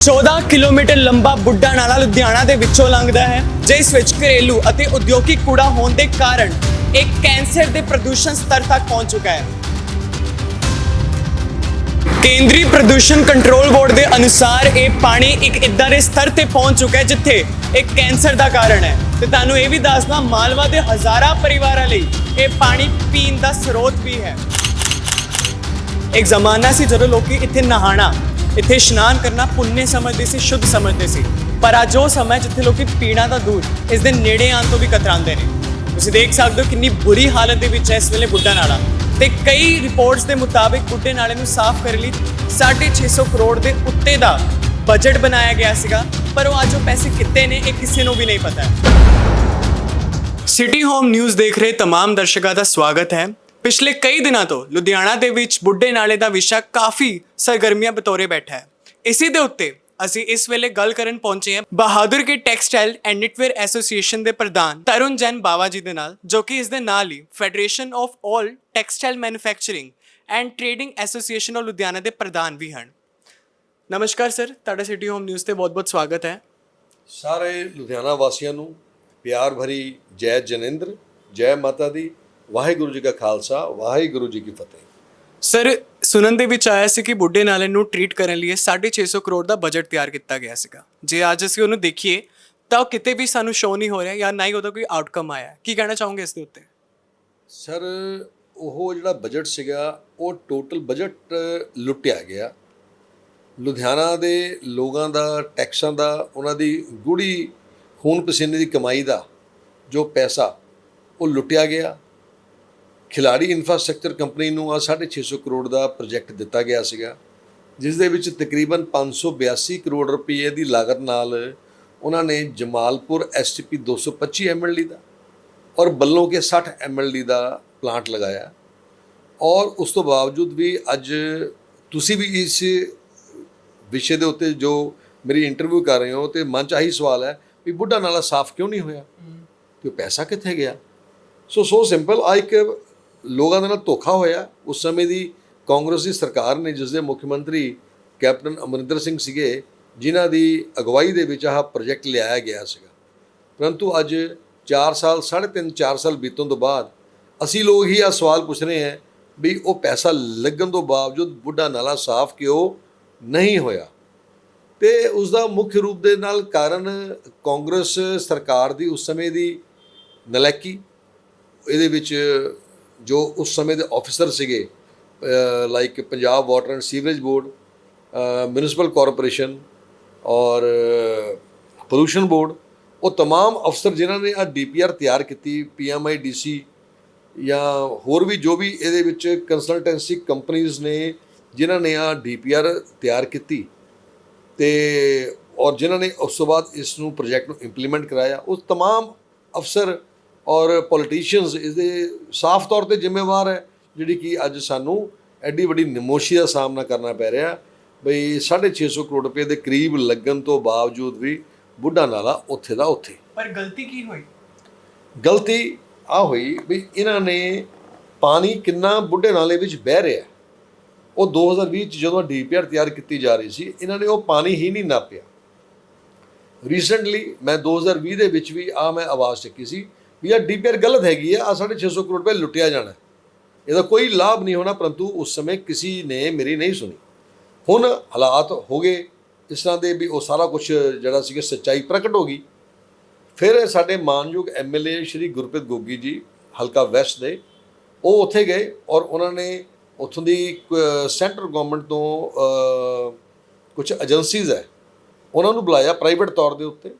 14 kilometre ਲੰਬਾ ਬੁੱਢਾ ਨਾਲਾ ਲੁਧਿਆਣਾ ਦੇ ਵਿੱਚੋਂ ਲੰਘਦਾ ਹੈ, ਜਿਸ ਵਿੱਚ ਘਰੇਲੂ ਅਤੇ ਉਦਯੋਗਿਕ ਕੂੜਾ ਹੋਣ ਦੇ ਕਾਰਨ ਇੱਕ ਕੈਂਸਰ ਦੇ ਪ੍ਰਦੂਸ਼ਣ ਸਤਰ ਤੱਕ ਪਹੁੰਚ ਚੁੱਕਾ ਹੈ। ਕੇਂਦਰੀ ਪ੍ਰਦੂਸ਼ਣ ਕੰਟਰੋਲ ਬੋਰਡ ਦੇ ਅਨੁਸਾਰ ਇਹ ਪਾਣੀ ਇੱਕ ਇਦਾਂ ਦੇ ਸਤਰ ਤੇ ਪਹੁੰਚ ਚੁੱਕਾ ਹੈ, ਜਿੱਥੇ ਇੱਕ ਕੈਂਸਰ ਦਾ ਕਾਰਨ ਹੈ। ਤੇ ਤੁਹਾਨੂੰ ਇਹ ਵੀ ਦੱਸਣਾ ਮਾਲਵਾ ਦੇ ਹਜ਼ਾਰਾਂ ਪਰਿਵਾਰਾਂ ਲਈ ਇਹ ਪਾਣੀ ਪੀਣ ਦਾ ਸਰੋਤ ਵੀ ਹੈ। ਇੱਕ ਜ਼ਮਾਨਾ ਸੀ ਜਦੋਂ ਲੋਕੀ ਇੱਥੇ ਨਹਾਣਾ ਇੱਥੇ ਇਸ਼ਨਾਨ ਕਰਨਾ ਪੁੰਨੇ ਸਮਝਦੇ ਸੀ ਸ਼ੁੱਧ ਸਮਝਦੇ ਸੀ ਪਰ ਅੱਜ ਉਹ ਸਮਾਂ ਹੈ ਜਿੱਥੇ ਲੋਕੀ ਪੀਣਾ ਦਾ ਦੂਰ ਇਸ ਦੇ ਨੇੜੇ ਆਉਣ ਤੋਂ ਵੀ ਕਤਰਾਉਂਦੇ ਨੇ ਤੁਸੀਂ ਦੇਖ ਸਕਦੇ ਹੋ ਕਿੰਨੀ ਬੁਰੀ ਹਾਲਤ ਦੇ ਵਿੱਚ ਹੈ ਇਸ ਵੇਲੇ ਬੁੱਢਾ ਨਾਲਾ ਤੇ ਕਈ ਰਿਪੋਰਟਸ ਦੇ ਮੁਤਾਬਿਕ ਬੁੱਢੇ ਨਾਲੇ ਨੂੰ ਸਾਫ਼ ਕਰਨ ਲਈ 650 ਕਰੋੜ ਦੇ ਉੱਤੇ ਦਾ ਬਜਟ ਬਣਾਇਆ ਗਿਆ ਸੀਗਾ ਪਰ ਉਹ ਅੱਜ ਉਹ ਪੈਸੇ ਕਿੱਥੇ ਨੇ ਇਹ ਕਿਸੇ ਨੂੰ ਵੀ ਨਹੀਂ ਪਤਾ ਹੈ ਸਿਟੀ ਹੋਮ ਨਿਊਜ਼ ਦੇਖ ਰਹੇ तमाम ਦਰਸ਼ਕਾਂ ਦਾ ਸਵਾਗਤ ਹੈ ਪਿਛਲੇ ਕਈ ਦਿਨਾਂ ਤੋਂ ਲੁਧਿਆਣਾ ਦੇ ਵਿੱਚ ਬੁੱਢੇ ਨਾਲੇ ਦਾ ਵਿਸ਼ਾ ਕਾਫੀ ਸਰਗਰਮੀਆਂ ਬਤੌਰੇ ਬੈਠਾ ਹੈ। ਇਸੇ ਦੇ ਉੱਤੇ ਅਸੀਂ ਇਸ ਵੇਲੇ ਗੱਲ ਕਰਨ ਪਹੁੰਚੇ ਹਾਂ Bahadur Ke textile and knitwear association ਦੇ ਪ੍ਰਧਾਨ ਤਰੁਣ ਜੈਨ ਬਾਵਾ ਜੀ ਦੇ ਨਾਲ, ਜੋ ਕਿ ਇਸ ਦੇ ਨਾਲ ਹੀ federation of all textile manufacturing and trading association of Ludhiana ਦੇ ਪ੍ਰਧਾਨ ਵੀ ਹਨ। ਨਮਸਕਾਰ ਸਰ, ਤੁਹਾਡਾ ਸਿਟੀ ਹੋਮ ਨਿਊਜ਼ ਤੇ ਬਹੁਤ-ਬਹੁਤ ਸਵਾਗਤ ਹੈ। ਸਾਰੇ ਲੁਧਿਆਣਾ ਵਾਸੀਆਂ ਨੂੰ ਪਿਆਰ ਭਰੀ ਜੈ ਜਨਿੰਦਰ, ਜੈ ਮਾਤਾ ਦੀ ਵਾਹਿਗੁਰੂ ਜੀ ਕਾ ਖਾਲਸਾ ਵਾਹਿਗੁਰੂ ਜੀ ਕੀ ਫਤਿਹ। ਸਰ ਸੁਣਨ ਦੇ ਵਿੱਚ ਆਇਆ ਸੀ ਕਿ ਬੁੱਢੇ ਨਾਲੇ ਨੂੰ ਟ੍ਰੀਟ ਕਰਨ ਲਈ 650 ਕਰੋੜ ਦਾ ਬਜਟ ਤਿਆਰ ਕੀਤਾ ਗਿਆ ਸੀਗਾ। ਜੇ ਅੱਜ ਅਸੀਂ ਉਹਨੂੰ ਦੇਖੀਏ ਤਾਂ ਉਹ ਕਿਤੇ ਵੀ ਸਾਨੂੰ ਸ਼ੋ ਨਹੀਂ ਹੋ ਰਿਹਾ ਜਾਂ ਨਾ ਹੀ ਉਹਦਾ ਕੋਈ ਆਊਟਕਮ ਆਇਆ। ਕੀ ਕਹਿਣਾ ਚਾਹੋਗੇ ਇਸ ਦੇ ਉੱਤੇ? ਸਰ ਉਹ ਜਿਹੜਾ ਬਜਟ ਸੀਗਾ ਉਹ ਟੋਟਲ ਬਜਟ ਲੁੱਟਿਆ ਗਿਆ। ਲੁਧਿਆਣਾ ਦੇ ਲੋਕਾਂ ਦਾ ਟੈਕਸਾਂ ਦਾ ਉਹਨਾਂ ਦੀ ਗੂੜੀ ਖੂਨ ਪਸੀਨੇ ਦੀ ਕਮਾਈ ਦਾ ਜੋ ਪੈਸਾ ਉਹ ਲੁੱਟਿਆ ਗਿਆ। ਖਿਲਾੜੀ ਇਨਫਰਾਸਟ੍ਰਕਚਰ ਕੰਪਨੀ ਨੂੰ ਆ 650 ਕਰੋੜ ਦਾ ਪ੍ਰੋਜੈਕਟ ਦਿੱਤਾ ਗਿਆ ਸੀਗਾ ਜਿਸ ਦੇ ਵਿੱਚ ਤਕਰੀਬਨ 582 ਕਰੋੜ ਰੁਪਏ ਦੀ ਲਾਗਤ ਨਾਲ ਉਹਨਾਂ ਨੇ ਜਮਾਲਪੁਰ ਐਸਟੀਪੀ 225 ਐਮਐਲਡੀ ਦਾ ਔਰ ਬੱਲੋਂ ਕੇ 60 ਐਮਐਲਡੀ ਦਾ ਪਲਾਂਟ ਲਗਾਇਆ। ਔਰ ਉਸ ਤੋਂ ਬਾਵਜੂਦ ਵੀ ਅੱਜ ਤੁਸੀਂ ਵੀ ਇਸ ਵਿਸ਼ੇ ਦੇ ਉੱਤੇ ਜੋ ਮੇਰੀ ਇੰਟਰਵਿਊ ਕਰ ਰਹੇ ਹੋ ਤੇ ਮਨ ਚ ਆਹੀ ਸਵਾਲ ਹੈ ਵੀ ਬੁੱਢਾ ਨਾਲਾ ਸਾਫ਼ ਕਿਉਂ ਨਹੀਂ ਹੋਇਆ? ਤੇ ਪੈਸਾ ਕਿੱਥੇ ਗਿਆ? ਸੋ ਸੋ ਸਿੰਪਲ ਆ ਇੱਕ ਲੋਕਾਂ ਦੇ ਨਾਲ ਧੋਖਾ ਹੋਇਆ। ਉਸ ਸਮੇਂ ਦੀ ਕਾਂਗਰਸ ਦੀ ਸਰਕਾਰ ਨੇ, ਜਿਸ ਦੇ ਮੁੱਖ ਮੰਤਰੀ ਕੈਪਟਨ ਅਮਰਿੰਦਰ ਸਿੰਘ ਸੀਗੇ, ਜਿਨ੍ਹਾਂ ਦੀ ਅਗਵਾਈ ਦੇ ਵਿੱਚ ਆਹ ਪ੍ਰੋਜੈਕਟ ਲਿਆਇਆ ਗਿਆ ਸੀਗਾ। ਪਰੰਤੂ ਅੱਜ 4 ਸਾਲ 3.5 4 ਸਾਲ ਬੀਤਣ ਤੋਂ ਬਾਅਦ ਅਸੀਂ ਲੋਕ ਹੀ ਆ ਸਵਾਲ ਪੁੱਛ ਰਹੇ ਹਾਂ ਵੀ ਉਹ ਪੈਸਾ ਲੱਗਣ ਤੋਂ ਬਾਵਜੂਦ ਬੁੱਢਾ ਨਾਲਾ ਸਾਫ਼ ਕਿਉਂ ਨਹੀਂ ਹੋਇਆ? ਤੇ ਉਸ ਦਾ ਮੁੱਖ ਰੂਪ ਦੇ ਨਾਲ ਕਾਰਨ ਕਾਂਗਰਸ ਸਰਕਾਰ ਦੀ ਉਸ ਸਮੇਂ ਦੀ ਨਲੈਕੀ, ਇਹਦੇ ਵਿੱਚ ਜੋ ਉਸ ਸਮੇਂ ਦੇ ਆਫੀਸਰ ਸੀਗੇ like Punjab water and sewerage board municipal corporation ਔਰ ਪੋਲੂਸ਼ਨ ਬੋਰਡ ਉਹ तमाम ਅਫਸਰ ਜਿਨ੍ਹਾਂ ਨੇ ਆ ਡੀਪੀਆਰ ਤਿਆਰ ਕੀਤੀ ਪੀਐਮਆਈ ਡੀਸੀ ਜਾਂ ਹੋਰ ਵੀ ਜੋ ਵੀ ਇਹਦੇ ਵਿੱਚ ਕੰਸਲਟੈਂਸੀ ਕੰਪਨੀਆਂ ਨੇ ਜਿਨ੍ਹਾਂ ਨੇ ਆ ਡੀਪੀਆਰ ਤਿਆਰ ਕੀਤੀ ਤੇ ਔਰ ਜਿਨ੍ਹਾਂ ਨੇ ਉਸ ਤੋਂ ਬਾਅਦ ਇਸ ਨੂੰ ਪ੍ਰੋਜੈਕਟ ਨੂੰ ਇੰਪਲੀਮੈਂਟ ਕਰਾਇਆ ਉਹ तमाम ਅਫਸਰ ਔਰ ਪੋਲੀਟੀਸ਼ੀਅਨਸ ਇਸ ਦੇ ਸਾਫ਼ ਤੌਰ ਤੇ ਜ਼ਿੰਮੇਵਾਰ ਹੈ ਜਿਹੜੀ ਕਿ ਅੱਜ ਸਾਨੂੰ ਐਡੀ ਵੱਡੀ ਨਮੋਸ਼ੀ ਦਾ ਸਾਹਮਣਾ ਕਰਨਾ ਪੈ ਰਿਹਾ। ਬਈ 650 ਕਰੋੜ ਰੁਪਏ ਦੇ ਕਰੀਬ ਲੱਗਣ ਤੋਂ ਬਾਵਜੂਦ ਵੀ ਬੁੱਢਾ ਨਾਲਾ ਉੱਥੇ ਦਾ ਉੱਥੇ। ਪਰ ਗਲਤੀ ਕੀ ਹੋਈ? ਗਲਤੀ ਆ ਹੋਈ ਵੀ ਇਹਨਾਂ ਨੇ ਪਾਣੀ ਕਿੰਨਾ ਬੁੱਢੇ ਨਾਲੇ ਵਿੱਚ ਬਹਿ ਰਿਹਾ। ਉਹ 2020 ਚ ਜਦੋਂ ਡੀਪੀਆਰ ਤਿਆਰ ਕੀਤੀ ਜਾ ਰਹੀ ਸੀ ਇਹਨਾਂ ਨੇ ਉਹ ਪਾਣੀ ਹੀ ਨਹੀਂ ਨਾਪਿਆ। ਰੀਸੈਂਟਲੀ ਮੈਂ 2020 ਦੇ ਵਿੱਚ ਵੀ ਆ ਮੈਂ ਆਵਾਜ਼ ਚੱਕੀ ਸੀ ਵੀ ਇਹ ਡੀਪੀਆਰ ਗਲਤ ਹੈਗੀ ਆ ਆ 650 ਕਰੋੜ ਰੁਪਏ ਲੁੱਟਿਆ ਜਾਣਾ। ਇਹਦਾ ਕੋਈ ਲਾਭ ਨਹੀਂ ਹੋਣਾ, ਪਰੰਤੂ ਉਸ ਸਮੇਂ ਕਿਸੇ ਨੇ ਮੇਰੀ ਨਹੀਂ ਸੁਣੀ। ਹੁਣ ਹਾਲਾਤ ਹੋ ਗਏ ਇਸ ਤਰ੍ਹਾਂ ਦੇ ਵੀ ਉਹ ਸਾਰਾ ਕੁਝ ਜਿਹੜਾ ਸੀਗਾ ਸੱਚਾਈ ਪ੍ਰਗਟ ਹੋ ਗਈ। ਫਿਰ ਸਾਡੇ ਮਾਨਯੋਗ ਐਮਐਲਏ ਸ਼੍ਰੀ ਗੁਰਪ੍ਰੀਤ ਗੋਗੀ ਜੀ, ਹਲਕਾ ਵੈਸਟ ਦੇ, ਉਹ ਉੱਥੇ ਗਏ ਔਰ ਉਹਨਾਂ ਨੇ ਉੱਥੋਂ ਦੀ ਸੈਂਟਰ ਗਵਰਨਮੈਂਟ ਤੋਂ ਕੁਝ ਏਜੰਸੀਜ਼ ਹੈ, ਉਹਨਾਂ ਨੂੰ ਬੁਲਾਇਆ ਪ੍ਰਾਈਵੇਟ ਤੌਰ ਦੇ ਉੱਤੇ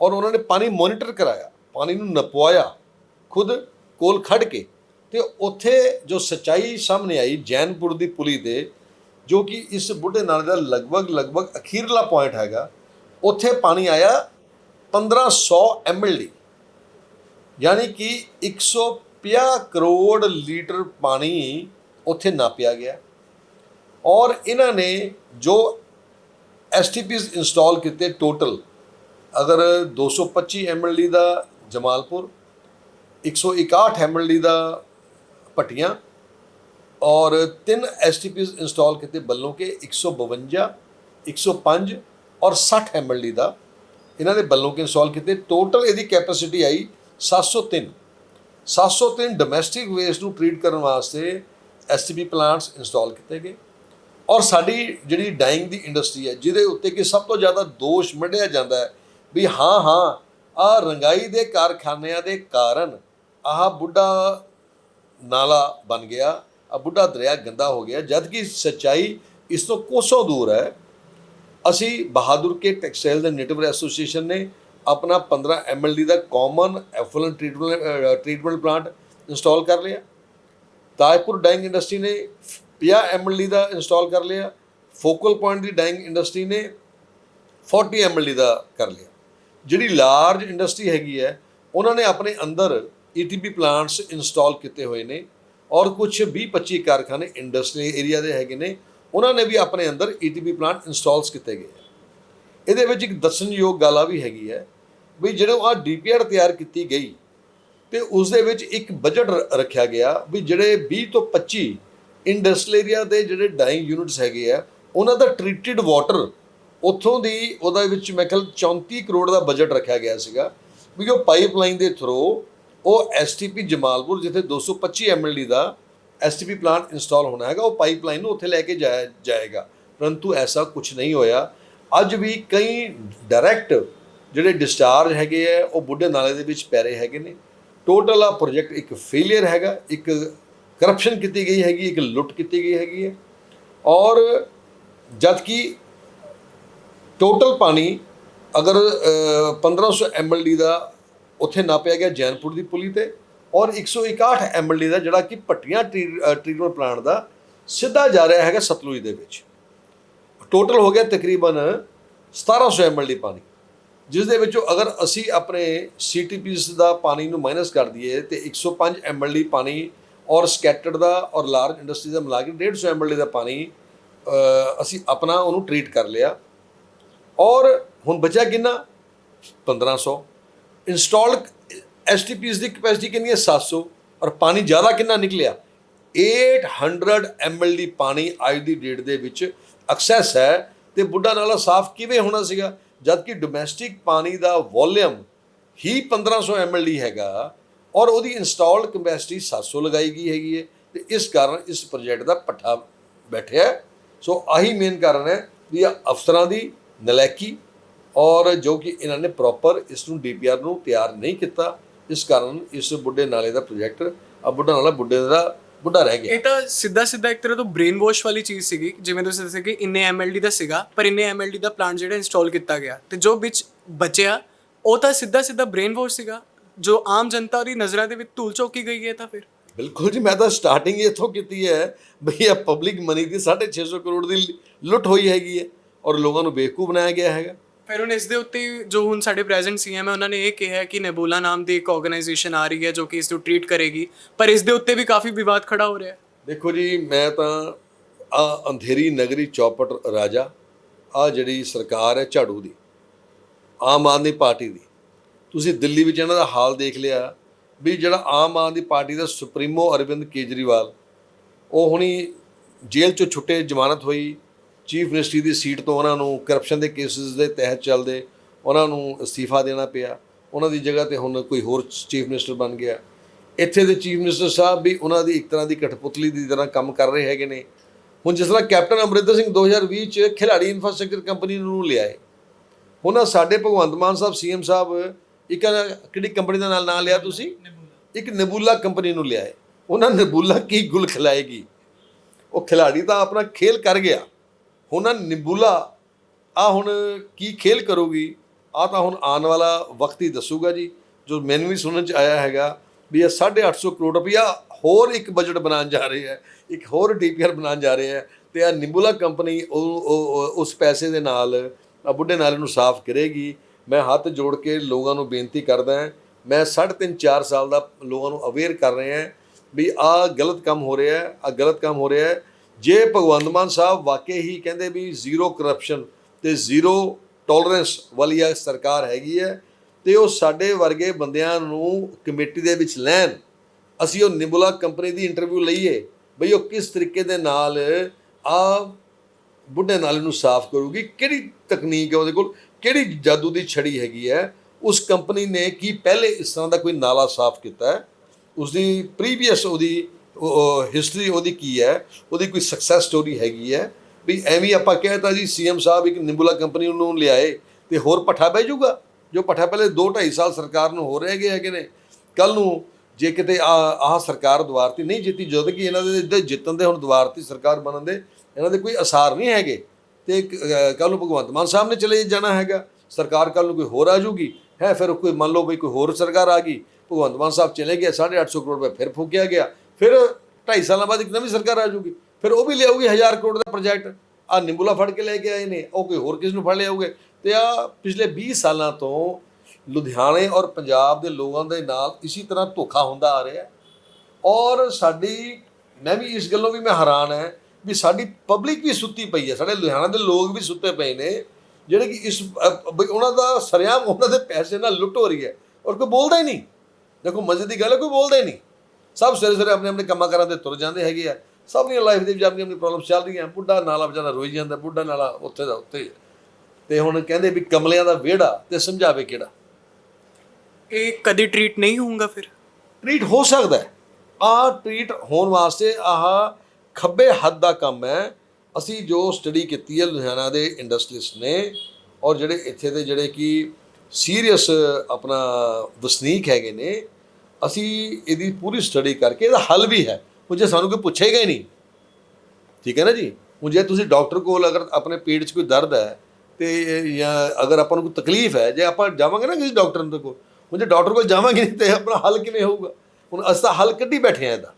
ਔਰ ਉਹਨਾਂ ਨੇ ਪਾਣੀ ਮੋਨੀਟਰ ਕਰਾਇਆ। ਪਾਣੀ ਨੂੰ ਨਪਵਾਇਆ ਖੁਦ ਕੋਲ ਖੜ ਕੇ ਤੇ ਉੱਥੇ ਜੋ ਸਚਾਈ ਸਾਹਮਣੇ ਆਈ ਜੈਨਪੁਰ ਦੀ ਪੁਲੀ ਦੇ, ਜੋ ਕਿ ਇਸ ਬੁੱਢੇ ਨਾਲੇ ਦਾ ਲਗਭਗ ਲਗਭਗ ਅਖੀਰਲਾ ਪੁਆਇੰਟ ਹੈਗਾ, ਉੱਥੇ ਪਾਣੀ ਆਇਆ 1500 ਐਮਐਲਡੀ ਯਾਨੀ ਕਿ 150 ਕਰੋੜ ਲੀਟਰ ਪਾਣੀ ਉੱਥੇ ਨਾਪਿਆ ਗਿਆ। ਔਰ ਇਹਨਾਂ ਨੇ ਜੋ ਐਸਟੀਪੀਸ ਇੰਸਟਾਲ ਕੀਤੇ ਟੋਟਲ ਅਗਰ 225 ਐਮਐਲਡੀ ਦਾ ਜਮਾਲਪੁਰ 161 ਐਮਐਲਡੀ ਦਾ ਪਟੀਆਂ ਔਰ ਤਿੰਨ ਐਸਟੀਪੀਸ ਇੰਸਟਾਲ ਕੀਤੇ ਬੱਲੋਂ ਕੇ 152 105 ਔਰ 60 ਐਮਐਲਡੀ ਦਾ ਇਹਨਾਂ ਦੇ ਵੱਲੋਂ ਕਿ ਇੰਸਟਾਲ ਕੀਤੇ। ਟੋਟਲ ਇਹਦੀ ਕੈਪੈਸਿਟੀ ਆਈ 703 703 ਡੋਮੈਸਟਿਕ ਵੇਸਟ ਨੂੰ ਟ੍ਰੀਟ ਕਰਨ ਵਾਸਤੇ ਐਸਟੀਪੀ ਪਲਾਂਟਸ ਇੰਸਟਾਲ ਕੀਤੇ ਗਏ ਔਰ ਸਾਡੀ ਜਿਹੜੀ ਡਾਈਂਗ ਦੀ ਇੰਡਸਟਰੀ ਹੈ, ਜਿਹਦੇ ਉੱਤੇ ਕਿ ਸਭ ਤੋਂ ਜ਼ਿਆਦਾ ਦੋਸ਼ ਮੰਡਿਆ ਜਾਂਦਾ ਹੈ ਵੀ ਹਾਂ ਹਾਂ ਆ ਰੰਗਾਈ ਦੇ ਕਾਰਖਾਨਿਆਂ ਦੇ ਕਾਰਨ ਆਹ ਬੁੱਢਾ ਨਾਲਾ ਬਣ ਗਿਆ ਆ ਬੁੱਢਾ ਦਰਿਆ ਗੰਦਾ ਹੋ ਗਿਆ, ਜਦਕਿ ਸੱਚਾਈ ਇਸ ਤੋਂ ਕੋਸੋਂ ਦੂਰ ਹੈ। ਅਸੀਂ ਬਹਾਦਰ ਕੇ ਟੈਕਸਟਾਈਲ ਦੇ ਨੇਟਿਵ ਐਸੋਸੀਏਸ਼ਨ ਨੇ ਆਪਣਾ 15 ਐਮਐਲਡੀ ਦਾ common effluent treatment treatment plant install ਕਰ ਲਿਆ। ਤਾਜਪੁਰ ਡਾਈਂਗ ਇੰਡਸਟਰੀ ਨੇ 50 ਐਮਐਲਡੀ ਦਾ ਇੰਸਟਾਲ ਕਰ ਲਿਆ। ਫੋਕਲ ਪੁਆਇੰਟ ਦੀ ਡਾਈਂਗ ਇੰਡਸਟਰੀ ਨੇ 40 ਐਮਐਲਡੀ ਦਾ ਕਰ ਲਿਆ। ਜਿਹੜੀ ਲਾਰਜ ਇੰਡਸਟਰੀ ਹੈਗੀ ਹੈ, ਉਹਨਾਂ ਨੇ ਆਪਣੇ ਅੰਦਰ ਈਟੀਪੀ ਪਲਾਂਟਸ ਇੰਸਟਾਲ ਕੀਤੇ ਹੋਏ ਨੇ ਔਰ ਕੁਝ 20 25 ਕਾਰਖਾਨੇ ਇੰਡਸਟਰੀ ਏਰੀਆ ਦੇ ਹੈਗੇ ਨੇ, ਉਹਨਾਂ ਨੇ ਵੀ ਆਪਣੇ ਅੰਦਰ ਈਟੀਪੀ ਪਲਾਂਟ ਇੰਸਟਾਲਸ ਕੀਤੇ ਗਏ ਹੈ। ਇਹਦੇ ਵਿੱਚ ਇੱਕ ਦੱਸਣਯੋਗ ਗੱਲ ਆ ਵੀ ਹੈਗੀ ਹੈ ਵੀ ਜਦੋਂ ਆ ਡੀਪੀਆਰ ਤਿਆਰ ਕੀਤੀ ਗਈ ਤੇ ਉਸ ਦੇ ਵਿੱਚ ਇੱਕ ਬਜਟ ਰੱਖਿਆ ਗਿਆ ਵੀ ਜਿਹੜੇ 20 ਤੋਂ 25 ਇੰਡਸਟਰੀ ਏਰੀਆ ਦੇ ਜਿਹੜੇ ਡਾਈਂਗ ਯੂਨਿਟਸ ਹੈਗੇ ਆ, ਉਹਨਾਂ ਦਾ ਟ੍ਰੀਟਡ ਵਾਟਰ ਉੱਥੋਂ ਦੀ ਉਹਦੇ ਵਿੱਚ ਮੈਂ ਖਿਆਲ 34 ਕਰੋੜ ਦਾ ਬਜਟ ਰੱਖਿਆ ਗਿਆ ਸੀਗਾ ਵੀ ਉਹ ਪਾਈਪਲਾਈਨ ਦੇ ਥਰੂ ਉਹ ਐਸਟੀਪੀ ਜਮਾਲਪੁਰ ਜਿੱਥੇ 225 ਐਮਐਲਡੀ ਦਾ ਐਸਟੀਪੀ ਪਲਾਂਟ ਇੰਸਟਾਲ ਹੋਣਾ ਹੈਗਾ, ਉਹ ਪਾਈਪਲਾਈਨ ਨੂੰ ਉੱਥੇ ਲੈ ਕੇ ਜਾਇਆ ਜਾਏਗਾ। ਪਰੰਤੂ ਐਸਾ ਕੁਝ ਨਹੀਂ ਹੋਇਆ। ਅੱਜ ਵੀ ਕਈ ਡਾਇਰੈਕਟ ਜਿਹੜੇ ਡਿਸਚਾਰਜ ਹੈਗੇ ਆ, ਉਹ ਬੁੱਢੇ ਨਾਲੇ ਦੇ ਵਿੱਚ ਪੈ ਰਹੇ ਹੈਗੇ ਨੇ। ਟੋਟਲ ਆ ਪ੍ਰੋਜੈਕਟ ਇੱਕ ਫੇਲਿਅਰ ਹੈਗਾ, ਇੱਕ ਕਰਪਸ਼ਨ ਕੀਤੀ ਗਈ ਹੈਗੀ, ਇੱਕ ਲੁੱਟ ਕੀਤੀ ਗਈ ਹੈਗੀ ਹੈ ਔਰ ਜਦ ਕਿ ਟੋਟਲ ਪਾਣੀ ਅਗਰ ਅ, 1500 ਐਮਐਲਡੀ ਦਾ ਉੱਥੇ ਨਾਪਿਆ ਗਿਆ ਜੈਨਪੁਰ ਦੀ ਪੁਲੀ ਤੇ ਔਰ 161 ਐਮਐਲਡੀ ਦਾ ਜਿਹੜਾ ਕਿ ਭੱਟੀਆਂ ਟ੍ਰੀਟਮੈਂਟ ਪਲਾਂਟ ਦਾ ਸਿੱਧਾ ਜਾ ਰਿਹਾ ਹੈਗਾ ਸਤਲੁਜ ਦੇ ਵਿੱਚ। ਟੋਟਲ ਹੋ ਗਿਆ ਤਕਰੀਬਨ 1700 ਐਮਐਲਡੀ ਪਾਣੀ। ਜਿਸ ਦੇ ਵਿੱਚੋਂ ਅਗਰ ਅਸੀਂ ਆਪਣੇ ਸੀਟੀਪੀਸ ਦਾ ਪਾਣੀ ਨੂੰ ਮਾਈਨਸ ਕਰ ਦਈਏ ਤੇ 105 ਐਮਐਲਡੀ ਪਾਣੀ ਔਰ ਸਕੈਟਰਡ ਦਾ ਔਰ ਲਾਰਜ ਇੰਡਸਟਰੀ ਦਾ ਮਿਲਾ ਕੇ 150 ਐਮਐਲਡੀ ਦਾ ਪਾਣੀ ਅਸੀਂ ਆਪਣਾ ਉਹਨੂੰ ਟ੍ਰੀਟ ਕਰ ਲਿਆ। ਔਰ ਹੁਣ ਬਚਿਆ ਕਿੰਨਾ? 1500 ਇੰਸਟਾਲਡ ਐਸਟੀਪੀਸ ਦੀ ਕਪੈਸਿਟੀ ਕਿੰਨੀ ਹੈ? 700 ਔਰ ਪਾਣੀ ਜ਼ਿਆਦਾ ਕਿੰਨਾ ਨਿਕਲਿਆ? 800 ਐਮਐਲਡੀ ਪਾਣੀ ਅੱਜ ਦੀ ਡੇਟ ਦੇ ਵਿੱਚ ਐਕਸੈਸ ਹੈ ਤੇ ਬੁੱਢਾ ਨਾਲਾ ਸਾਫ਼ ਕਿਵੇਂ ਹੋਣਾ ਸੀਗਾ? ਜਦ ਕਿ ਡੋਮੈਸਟਿਕ ਪਾਣੀ ਦਾ ਵੋਲਿਊਮ ਹੀ 1500 ਐਮਐਲਡੀ ਹੈਗਾ ਔਰ ਉਹਦੀ ਇੰਸਟਾਲਡ ਕੈਪੈਸਿਟੀ 700 ਲਗਾਈ ਗਈ ਹੈਗੀ ਹੈ ਤੇ ਇਸ ਕਾਰਨ ਇਸ ਪ੍ਰੋਜੈਕਟ ਦਾ ਪੱਠਾ ਬੈਠਿਆ। ਸੋ ਆਹੀ ਮੇਨ ਕਾਰਨ ਹੈ ਵੀ ਇਹ ਅਫਸਰਾਂ ਦੀ ਨਲਾਇਕੀ ਔਰ ਜੋ ਕਿ ਇਹਨਾਂ ਨੇ ਪ੍ਰੋਪਰ ਇਸ ਨੂੰ ਡੀਪੀਆਰ ਨੂੰ ਤਿਆਰ ਨਹੀਂ ਕੀਤਾ ਇਸ ਕਾਰਨ ਇਸ ਬੁੱਢੇ ਨਾਲੇ ਦਾ ਪ੍ਰੋਜੈਕਟ ਆ ਬੁੱਢਾ ਨਾਲਾ ਬੁੱਢੇ ਦਾ ਬੁੱਢਾ ਰਹਿ ਗਿਆ। ਇਹ ਤਾਂ ਸਿੱਧਾ ਸਿੱਧਾ ਇੱਕ ਤਰ੍ਹਾਂ ਤੋਂ ਬ੍ਰੇਨ ਵਾਸ਼ ਵਾਲੀ ਚੀਜ਼ ਸੀਗੀ ਜਿਵੇਂ ਤੁਸੀਂ ਦੱਸਿਆ ਕਿ ਇੰਨੇ ਐਮਐਲਡੀ ਦਾ ਸੀਗਾ ਪਰ ਇੰਨੇ ਐਮਐਲਡੀ ਦਾ ਪਲਾਂਟ ਜਿਹੜਾ ਇੰਸਟਾਲ ਕੀਤਾ ਗਿਆ ਤੇ ਜੋ ਵਿੱਚ ਬਚਿਆ ਉਹ ਤਾਂ ਸਿੱਧਾ ਸਿੱਧਾ ਬ੍ਰੇਨ ਵਾਸ਼ ਸੀਗਾ ਜੋ ਆਮ ਜਨਤਾ ਦੀ ਨਜ਼ਰਾਂ ਦੇ ਵਿੱਚ ਧੂਲ ਚੌਕੀ ਗਈ ਹੈ ਤਾਂ ਫਿਰ। ਬਿਲਕੁਲ ਜੀ ਮੈਂ ਤਾਂ ਸਟਾਰਟਿੰਗ ਇੱਥੋਂ ਕੀਤੀ ਹੈ ਬਈ ਇਹ ਪਬਲਿਕ ਮਨੀ ਦੀ 650 ਕਰੋੜ ਦੀ ਲੁੱਟ ਹੋਈ ਹੈਗੀ ਹੈ। ਔਰ ਲੋਕਾਂ ਨੂੰ ਬੇਵਕੂਫ ਬਣਾਇਆ ਗਿਆ ਹੈਗਾ। ਫਿਰ ਹੁਣ ਇਸ ਦੇ ਉੱਤੇ ਜੋ ਹੁਣ ਸਾਡੇ ਪ੍ਰੈਜ਼ੈਂਟ ਸੀਐਮ ਹੈ ਉਹਨਾਂ ਨੇ ਇਹ ਕਿਹਾ ਕਿ ਨੈਬੂਲਾ ਨਾਮ ਦੀ ਇੱਕ ਆਰਗੇਨਾਈਜੇਸ਼ਨ ਆ ਰਹੀ ਹੈ ਜੋ ਕਿ ਇਸ ਨੂੰ ਟ੍ਰੀਟ ਕਰੇਗੀ। ਪਰ ਇਸ ਦੇ ਉੱਤੇ ਵੀ ਕਾਫੀ ਵਿਵਾਦ ਖੜਾ ਹੋ ਰਿਹਾ ਹੈ। ਦੇਖੋ ਜੀ ਮੈਂ ਤਾਂ ਆ ਅੰਧੇਰੀ ਨਗਰੀ ਚੌਪਟ ਰਾਜਾ ਆ ਜਿਹੜੀ ਸਰਕਾਰ ਹੈ ਝਾੜੂ ਦੀ ਆਮ ਆਦਮੀ ਪਾਰਟੀ ਦੀ। ਤੁਸੀਂ ਦਿੱਲੀ ਵਿੱਚ ਇਹਨਾਂ ਦਾ ਹਾਲ ਦੇਖ ਲਿਆ ਵੀ ਜਿਹੜਾ ਆਮ ਆਦਮੀ ਪਾਰਟੀ ਦਾ ਸੁਪਰੀਮੋ ਅਰਵਿੰਦ ਕੇਜਰੀਵਾਲ ਉਹ ਹੁਣੀ ਜੇਲ੍ਹ ਚੋਂ ਛੁੱਟੇ ਜ਼ਮਾਨਤ ਹੋਈ ਚੀਫ ਮਿਨਿਸਟਰੀ ਦੀ ਸੀਟ ਤੋਂ ਉਹਨਾਂ ਨੂੰ ਕਰਪਸ਼ਨ ਦੇ ਕੇਸਿਸ ਦੇ ਤਹਿਤ ਚੱਲਦੇ ਉਹਨਾਂ ਨੂੰ ਅਸਤੀਫਾ ਦੇਣਾ ਪਿਆ, ਉਹਨਾਂ ਦੀ ਜਗ੍ਹਾ ਤੇ ਹੁਣ ਕੋਈ ਹੋਰ ਚੀਫ ਮਿਨਿਸਟਰ ਬਣ ਗਿਆ। ਇੱਥੇ ਦੇ ਚੀਫ ਮਿਨਿਸਟਰ ਸਾਹਿਬ ਵੀ ਉਹਨਾਂ ਦੀ ਇੱਕ ਤਰ੍ਹਾਂ ਦੀ ਕਠਪੁਤਲੀ ਦੀ ਤਰ੍ਹਾਂ ਕੰਮ ਕਰ ਰਹੇ ਹੈਗੇ ਨੇ। ਹੁਣ ਜਿਸ ਤਰ੍ਹਾਂ ਕੈਪਟਨ ਅਮਰਿੰਦਰ ਸਿੰਘ 2020 ਚ ਖਿਲਾੜੀ ਇਨਫਰਾਸਟ੍ਰਕਚਰ ਕੰਪਨੀ ਨੂੰ ਲਿਆਏ। ਉਹਨਾਂ ਸਾਡੇ ਭਗਵੰਤ ਮਾਨ ਸਾਹਿਬ, ਸੀਐਮ ਸਾਹਿਬ ਇੱਕ ਕਿਹੜੀ ਕੰਪਨੀ ਦਾ ਨਾਲ ਨਾਂ ਲਿਆ ਤੁਸੀਂ? ਇੱਕ ਨਬੂਲਾ ਕੰਪਨੀ ਨੂੰ ਲਿਆਏ। ਉਹਨਾਂ ਨਬੂਲਾ ਕੀ ਗੁਲ ਖਿਲਾਏਗੀ? ਉਹ ਖਿਲਾੜੀ ਤਾਂ ਆਪਣਾ ਖੇਲ ਕਰ ਗਿਆ। ਹੁਣ ਆਹ ਨਿਬੂਲਾ ਆ ਹੁਣ ਕੀ ਖੇਲ ਕਰੂਗੀ? ਆ ਤਾਂ ਹੁਣ ਆਉਣ ਵਾਲਾ ਵਕਤ ਹੀ ਦੱਸੂਗਾ ਜੀ। ਜੋ ਮੈਨੂੰ ਵੀ ਸੁਣਨ ਚ ਆਇਆ ਹੈਗਾ ਵੀ ਇਹ 850 ਕਰੋੜ ਰੁਪਇਆ ਹੋਰ ਇੱਕ ਬਜਟ ਬਣਾਉਣ ਜਾ ਰਹੇ ਹੈ, ਇੱਕ ਹੋਰ ਡੀਪੀਆਰ ਬਣਾਉਣ ਜਾ ਰਹੇ ਹੈ ਤੇ ਆ ਨਿਬੂਲਾ ਕੰਪਨੀ ਉਹ, ਉਹ- ਉਸ ਪੈਸੇ ਦੇ ਨਾਲ ਬੁੱਢੇ ਨਾਲੇ ਨੂੰ ਸਾਫ਼ ਕਰੇਗੀ। ਮੈਂ ਹੱਥ ਜੋੜ ਕੇ ਲੋਕਾਂ ਨੂੰ ਬੇਨਤੀ ਕਰਦਾ ਹਾਂ, ਮੈਂ 3.5 4 ਸਾਲ ਦਾ ਲੋਕਾਂ ਨੂੰ ਅਵੇਅਰ ਕਰ ਰਿਹਾ ਹਾਂ ਵੀ ਆ ਗਲਤ ਕੰਮ ਹੋ ਰਿਹਾ ਹੈ ਆ ਗਲਤ ਕੰਮ ਹੋ ਰਿਹਾ ਹੈ। ਜੇ ਭਗਵੰਤ ਮਾਨ ਸਾਹਿਬ ਵਾਕਈ ਹੀ ਕਹਿੰਦੇ ਵੀ ਜ਼ੀਰੋ ਕਰਪਸ਼ਨ ਤੇ ਜ਼ੀਰੋ ਟੋਲਰੈਂਸ ਵਾਲੀ ਆ ਸਰਕਾਰ ਹੈਗੀ ਹੈ, ਤੇ ਉਹ ਸਾਡੇ ਵਰਗੇ ਬੰਦਿਆਂ ਨੂੰ ਕਮੇਟੀ ਦੇ ਵਿੱਚ ਲੈਣ, ਅਸੀਂ ਉਹ ਨਿਬੁਲਾ ਕੰਪਨੀ ਦੀ ਇੰਟਰਵਿਊ ਲਈਏ, ਬਈ ਉਹ ਕਿਸ ਤਰੀਕੇ ਦੇ ਨਾਲ ਆ ਬੁੱਢੇ ਨਾਲੇ ਨੂੰ ਸਾਫ਼ ਕਰੂਗੀ, ਕਿਹੜੀ ਤਕਨੀਕ ਹੈ ਉਹਦੇ ਕੋਲ, ਕਿਹੜੀ ਜਾਦੂ ਦੀ ਛੜੀ ਹੈਗੀ ਹੈ, ਉਸ ਕੰਪਨੀ ਨੇ ਕੀ ਪਹਿਲੇ ਇਸ ਤਰ੍ਹਾਂ ਦਾ ਕੋਈ ਨਾਲਾ ਸਾਫ਼ ਕੀਤਾ ਹੈ? ਉਸ ਦੀ ਪ੍ਰੀਵੀਅਸ ਉਹਦੀ ਹਿਸਟਰੀ ਉਹਦੀ ਕੀ ਹੈ? ਉਹਦੀ ਕੋਈ ਸਕਸੈਸ ਸਟੋਰੀ ਹੈਗੀ ਹੈ? ਵੀ ਐਵੇਂ ਆਪਾਂ ਕਹਿਤਾ ਜੀ ਸੀਐਮ ਸਾਹਿਬ ਇੱਕ ਨਿੰਬੂਲਾ ਕੰਪਨੀ ਨੂੰ ਲਿਆਏ ਤੇ ਹੋਰ ਪੱਠਾ ਬਹਿ ਜਾਊਗਾ, ਜੋ ਪੱਠਾ ਪਹਿਲੇ 2 2.5 ਸਾਲ ਸਰਕਾਰ ਨੂੰ ਹੋ ਰਹੇ ਹੈਗੇ ਨੇ। ਕੱਲ ਨੂੰ ਜੇ ਕਿਤੇ ਆ- ਆਹ ਸਰਕਾਰ ਦੁਆਰਤੀ ਨਹੀਂ ਜਿੱਤੀ, ਜਦੋਂ ਕਿ ਇਹਨਾਂ ਦੇ ਜਿੱਤਣ ਦੇ ਹੁਣ ਦੁਆਰਤੀ ਸਰਕਾਰ ਬਣਨ ਦੇ ਇਹਨਾਂ ਦੇ ਕੋਈ ਅਸਾਰ ਨਹੀਂ ਹੈਗੇ। ਤੇ ਕੱਲ ਨੂੰ ਭਗਵੰਤ ਮਾਨ ਸਾਹਿਬ ਨੇ ਚਲੇ ਜਾਣਾ ਹੈਗਾ। ਸਰਕਾਰ ਕੱਲ ਨੂੰ ਕੋਈ ਹੋਰ ਆ ਜੂਗੀ ਹੈ, ਫਿਰ ਕੋਈ ਮੰਨ ਲਓ ਬਈ ਕੋਈ ਹੋਰ ਸਰਕਾਰ ਆ ਗਈ। ਭਗਵੰਤ ਮਾਨ ਸਾਹਿਬ ਚਲੇ ਗਏ 850 ਕਰੋੜ ਰੁਪਏ ਫਿਰ ਫੂਕਿਆ ਗਿਆ। ਫਿਰ 2.5 ਸਾਲਾਂ ਬਾਅਦ ਇੱਕ ਨਵੀਂ ਸਰਕਾਰ ਆ ਜਾਊਗੀ। ਫਿਰ ਉਹ ਵੀ ਲਿਆਊਗੀ 1000 ਕਰੋੜ ਦਾ ਪ੍ਰੋਜੈਕਟ। ਆ ਨਿੰਬੂਲਾ ਫੜ ਕੇ ਲੈ ਕੇ ਆਏ ਨੇ। ਉਹ ਕੋਈ ਹੋਰ ਕਿਸ ਨੂੰ ਫੜ ਲਿਆਊਗੇ? ਤੇ ਆ ਪਿਛਲੇ 20 ਸਾਲਾਂ ਤੋਂ ਲੁਧਿਆਣੇ ਔਰ ਪੰਜਾਬ ਦੇ ਲੋਕਾਂ ਦੇ ਨਾਲ ਇਸੇ ਤਰ੍ਹਾਂ ਧੋਖਾ ਹੁੰਦਾ ਆ ਰਿਹਾ। ਔਰ ਸਾਡੀ, ਮੈਂ ਵੀ ਇਸ ਗੱਲੋਂ ਵੀ ਮੈਂ ਹੈਰਾਨ ਹੈ ਵੀ ਸਾਡੀ ਪਬਲਿਕ ਵੀ ਸੁੱਤੀ ਪਈ ਹੈ। ਸਾਡੇ ਲੁਧਿਆਣਾ ਦੇ ਲੋਕ ਵੀ ਸੁੱਤੇ ਪਏ ਨੇ। ਜਿਹੜੇ ਕਿ ਇਸ ਬਈ ਉਹਨਾਂ ਦਾ ਸਰਿਆਮ, ਉਹਨਾਂ ਦੇ ਪੈਸੇ ਨਾਲ ਲੁੱਟ ਹੋ ਰਹੀ ਹੈ। ਔਰ ਕੋਈ ਬੋਲਦਾ ਹੀ ਨਹੀਂ। ਦੇਖੋ ਮਜ਼ੇ ਦੀ ਗੱਲ ਹੈ, ਕੋਈ ਬੋਲਦਾ ਹੀ ਨਹੀਂ। ਸਭ ਸਵੇਰੇ ਸਵੇਰੇ ਆਪਣੇ ਆਪਣੇ ਕੰਮਾਂ ਕਾਰਾਂ ਦੇ ਤੁਰ ਜਾਂਦੇ ਹੈਗੇ ਆ। ਸਭ ਦੀਆਂ ਲਾਈਫ ਦੇ ਵਿੱਚ ਆਪਣੀ ਆਪਣੀ ਪ੍ਰੋਬਲਮ ਚੱਲ ਰਹੀਆਂ ਬੁੱਢਾ ਨਾਲਾ ਵਿਚਾਰਾ ਰੋਈ ਜਾਂਦਾ ਬੁੱਢਾ ਨਾਲਾ ਉੱਥੇ ਦਾ ਉੱਥੇ। ਤੇ ਹੁਣ ਕਹਿੰਦੇ ਵੀ ਕਮਲਿਆਂ ਦਾ ਵਿਹੜਾ ਤੇ ਸਮਝਾਵੇ ਕਿਹੜਾ। ਇਹ ਕਦੀ ਟ੍ਰੀਟ ਨਹੀਂ ਹੋਊਗਾ ਫਿਰ? ਟ੍ਰੀਟ ਹੋ ਸਕਦਾ ਆਹ ਟ੍ਰੀਟ ਹੋਣ ਵਾਸਤੇ ਆਹ ਖੱਬੇ ਹੱਥ ਦਾ ਕੰਮ ਹੈ। ਅਸੀਂ ਜੋ ਸਟੱਡੀ ਕੀਤੀ ਹੈ ਲੁਧਿਆਣਾ ਦੇ ਇੰਡਸਟਰੀਸ ਨੇ ਔਰ ਜਿਹੜੇ ਇੱਥੇ ਦੇ ਜਿਹੜੇ ਕਿ ਸੀਰੀਅਸ ਆਪਣਾ ਵਸਨੀਕ ਹੈਗੇ ਨੇ ਅਸੀਂ ਇਹਦੀ ਪੂਰੀ ਸਟੱਡੀ ਕਰਕੇ ਇਹਦਾ ਹੱਲ ਵੀ ਹੈ। ਹੁਣ ਜੇ ਸਾਨੂੰ ਕੋਈ ਪੁੱਛੇਗਾ ਹੀ ਨਹੀਂ। ਠੀਕ ਹੈ ਨਾ ਜੀ? ਹੁਣ ਜੇ ਤੁਸੀਂ ਡਾਕਟਰ ਕੋਲ ਅਗਰ ਆਪਣੇ ਪੇਟ 'ਚ ਕੋਈ ਦਰਦ ਹੈ ਤੇ ਜਾਂ ਅਗਰ ਆਪਾਂ ਨੂੰ ਕੋਈ ਤਕਲੀਫ ਹੈ, ਜੇ ਆਪਾਂ ਜਾਵਾਂਗੇ ਨਾ ਕਿਸੇ ਡਾਕਟਰ ਦੇ ਕੋਲ, ਹੁਣ ਜੇ ਡਾਕਟਰ ਕੋਲ ਜਾਵਾਂਗੇ ਨਹੀਂ ਤੇ ਆਪਣਾ ਹੱਲ ਕਿਵੇਂ ਹੋਊਗਾ? ਹੁਣ ਅਸੀਂ ਤਾਂ ਹੱਲ ਕੱਢੀ ਬੈਠੇ ਆ ਇਹਦਾ।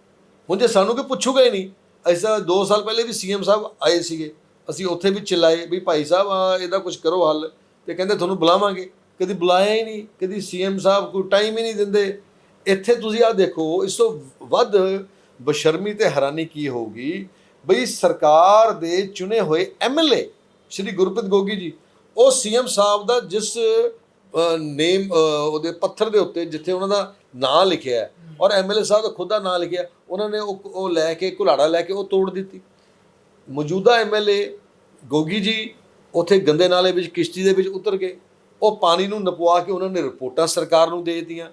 ਹੁਣ ਜੇ ਸਾਨੂੰ ਕੋਈ ਪੁੱਛੂਗਾ ਹੀ ਨਹੀਂ, ਅਸੀਂ ਤਾਂ 2 ਸਾਲ ਪਹਿਲੇ ਵੀ ਸੀਐਮ ਸਾਹਿਬ ਆਏ ਸੀਗੇ। ਅਸੀਂ ਉੱਥੇ ਵੀ ਚਿল্ਲਾਏ ਵੀ ਭਾਈ ਸਾਹਿਬ ਇਹਦਾ ਕੁਝ ਕਰੋ ਹੱਲ। ਤੇ ਕਹਿੰਦੇ ਤੁਹਾਨੂੰ ਬੁਲਾਵਾਂਗੇ। ਕਦੀ ਬੁਲਾਇਆ ਹੀ ਨਹੀਂ, ਕਦੀ ਸੀਐਮ ਸਾਹਿਬ ਕੋਈ ਟਾਈਮ ਹੀ ਨਹੀਂ ਦਿੰਦੇ। ਇੱਥੇ ਤੁਸੀਂ ਆ ਦੇਖੋ, ਇਸ ਤੋਂ ਵੱਧ ਬਸ਼ਰਮੀ ਤੇ ਹੈਰਾਨੀ ਕੀ ਹੋਊਗੀ? ਬਈ ਸਰਕਾਰ ਦੇ ਚੁਣੇ ਹੋਏ ਐਮਐਲਏ ਸ਼੍ਰੀ ਗੁਰਪ੍ਰੀਤ ਗੋਗੀ ਜੀ, ਉਹ ਸੀਐਮ ਸਾਹਿਬ ਦਾ ਜਿਸ ਨੇਮ ਉਹਦੇ ਪੱਥਰ ਦੇ ਉੱਤੇ ਜਿੱਥੇ ਉਹਨਾਂ ਦਾ ਨਾਂ ਲਿਖਿਆ ਹੈ, ਔਰ ਐਮਐਲਏ ਸਾਹਿਬ ਦਾ ਖੁਦ ਦਾ ਨਾਂ ਲਿਖਿਆ, ਉਹਨਾਂ ਨੇ ਉਹ ਉਹ ਲੈ ਕੇ ਕੁਲਾੜਾ ਲੈ ਕੇ ਉਹ ਤੋੜ ਦਿੱਤੀ। ਮੌਜੂਦਾ ਐਮਐਲਏ ਗੋਗੀ ਜੀ ਉਥੇ ਗੰਦੇ ਨਾਲੇ ਵਿੱਚ, ਕਿਸ਼ਤੀ ਦੇ ਵਿੱਚ ਉਤਰ ਗਏ। ਉਹ ਪਾਣੀ ਨੂੰ ਨਪਵਾ ਕੇ ਉਹਨਾਂ ਨੇ ਰਿਪੋਰਟਾਂ ਸਰਕਾਰ ਨੂੰ ਦੇ ਦਿੱਤੀਆਂ।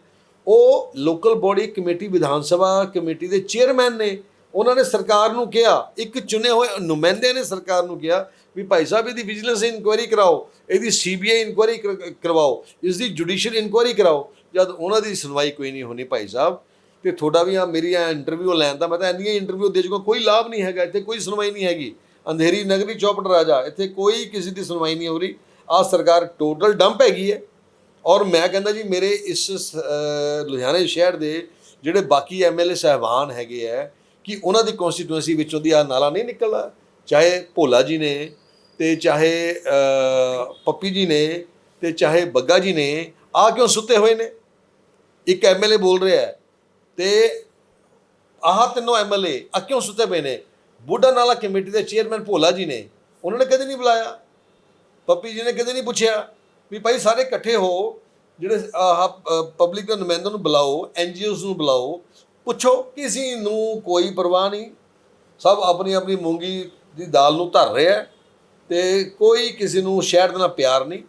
ਉਹ local body committee, Vidhan Sabha committee ਦੇ ਚੇਅਰਮੈਨ ਨੇ, ਉਹਨਾਂ ਨੇ ਸਰਕਾਰ ਨੂੰ ਕਿਹਾ, ਇੱਕ ਚੁਣੇ ਹੋਏ ਨੁਮਾਇੰਦੇ ਨੇ ਸਰਕਾਰ ਨੂੰ ਕਿਹਾ ਵੀ ਭਾਈ ਸਾਹਿਬ, ਇਹਦੀ ਵਿਜੀਲੈਂਸ ਇਨਕੁਆਇਰੀ ਕਰਾਓ, ਇਹਦੀ ਸੀਬੀਆਈ ਇਨਕੁਆਇਰੀ ਕਰਵਾਓ ਇਸ ਦੀ ਜੁਡੀਸ਼ੀਅਲ ਇਨਕੁਆਇਰੀ ਕਰਾਓ, ਜਦ ਉਹਨਾਂ ਦੀ ਸੁਣਵਾਈ ਕੋਈ ਨਹੀਂ ਹੋਣੀ ਭਾਈ ਸਾਹਿਬ, ਤੇ ਤੁਹਾਡਾ ਵੀ ਆ ਮੇਰੀ ਆ ਇੰਟਰਵਿਊ ਲੈਣ ਦਾ, ਮੈਂ ਤਾਂ ਇੰਨੀਆਂ ਇੰਟਰਵਿਊ ਦੇ ਚੁੱਕਾ ਕੋਈ ਲਾਭ ਨਹੀਂ ਹੈਗਾ, ਇੱਥੇ ਕੋਈ ਸੁਣਵਾਈ ਨਹੀਂ ਹੈਗੀ। ਅੰਧੇਰੀ ਨਗਰੀ ਚੌਪਟ ਰਾਜਾ, ਇੱਥੇ ਕੋਈ ਕਿਸੇ ਦੀ ਸੁਣਵਾਈ ਨਹੀਂ ਹੋ ਰਹੀ। ਆ ਸਰਕਾਰ ਟੋਟਲ ਡੰਪ ਹੈਗੀ ਹੈ। ਔਰ ਮੈਂ ਕਹਿੰਦਾ ਜੀ ਮੇਰੇ ਇਸ ਅਹ, ਲੁਧਿਆਣੇ ਸ਼ਹਿਰ ਦੇ ਜਿਹੜੇ ਬਾਕੀ ਐਮਐਲਏ ਸਹਿਬਾਨ ਹੈਗੇ ਆ ਕਿ ਉਹਨਾਂ ਦੀ ਕਨਸਟੀਟੂਐਂਸੀ ਵਿੱਚੋਂ ਦੀ ਆ ਨਾਲਾ ਨਹੀਂ ਨਿਕਲਦਾ। ਚਾਹੇ ਭੋਲਾ ਜੀ ਨੇ ਤੇ ਚਾਹੇ ਪੱਪੀ ਜੀ ਨੇ ਤੇ ਚਾਹੇ ਬੱਗਾ ਜੀ ਨੇ ਆ ਕਿਉਂ ਸੁੱਤੇ ਹੋਏ ਨੇ? ਇੱਕ ਐਮਐਲਏ ਬੋਲ ਰਿਹਾ ਹੈ ਤੇ ਆਹ ਤਿੰਨੋਂ ਐਮਐਲਏ ਆ ਕਿਉਂ ਸੁੱਤੇ ਪਏ ਨੇ? ਬੁੱਢਾ ਨਾਲਾ ਕਮੇਟੀ ਦੇ ਚੇਅਰਮੈਨ ਭੋਲਾ ਜੀ ਨੇ ਉਹਨਾਂ ਨੇ ਕਦੇ ਨਹੀਂ ਬੁਲਾਇਆ। ਪੱਪੀ ਜੀ ਨੇ ਕਦੇ ਨਹੀਂ ਪੁੱਛਿਆ। ਵੀ ਭਾਈ ਸਾਰੇ ਇਕੱਠੇ ਹੋ, ਜਿਹੜੇ ਆਹ ਪਬਲਿਕ ਦੇ ਨੁਮਾਇੰਦਿਆਂ ਨੂੰ ਬੁਲਾਓ ਐਨਜੀਓਜ਼ ਨੂੰ ਬੁਲਾਓ, ਪੁੱਛੋ ਕਿਸੇ ਨੂੰ ਕੋਈ ਪਰਵਾਹ ਨਹੀਂ। ਸਭ ਆਪਣੀ ਆਪਣੀ ਮੂੰਗੀ ਦੀ ਦਾਲ ਨੂੰ ਧਰ ਰਿਹਾ ਹੈ ਤੇ ਕੋਈ ਕਿਸੇ ਨੂੰ ਸ਼ਹਿਰ ਦੇ ਨਾਲ ਪਿਆਰ ਨਹੀਂ।